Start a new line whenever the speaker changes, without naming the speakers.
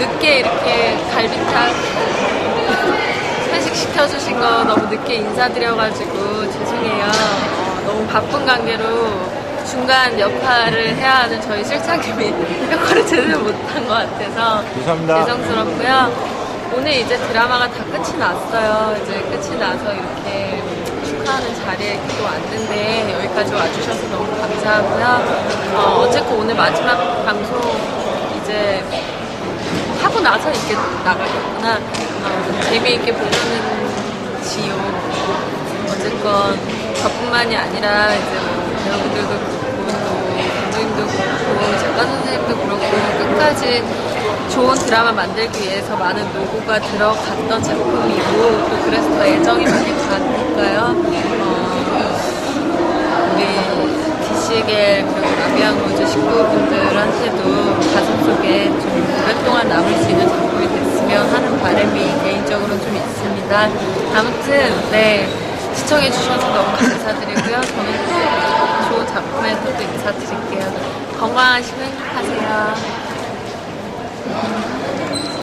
늦게 이렇게 갈비탕 회식 시켜주신 거 너무 늦게 인사드려가지고 죄송해요. 어, 너무 바쁜 관계로 중간 역할을 해야 하는 저희 실장님이 역할을 제대로 못한 것 같아서
죄송합니다.
죄송스럽고요. 오늘 이제 드라마가 다 끝이 났어요. 이제 끝이 나서 이렇게 축하하는 자리에 또 왔는데 여기까지 와주셔서 너무 감사하고요. 어, 어쨌든 오늘 마지막 방송 이제 나서 이렇게 나가겠구나. 어, 재미있게 보는 지요. 어쨌건 저뿐만이 아니라 이제 뭐 배우분들도 그렇고 또 감독님도 그렇고 작가 선생님도 그렇고 끝까지 좋은 드라마 만들기 위해서 많은 노고가 들어갔던 작품이고 또 그래서 더 애정이 많이 가니까요. 어, 우리 DC계 그리고 라비앙 로즈 식구분들한테도 가슴속에 좀 오랫동안 남을 수 있는 작품이 됐으면 하는 바람이 개인적으로 좀 있습니다. 아무튼 네 시청해 주셔서 너무 감사드리고요. 저는 또 좋은 작품에서 또 인사드릴게요. 건강하시고 행복하세요.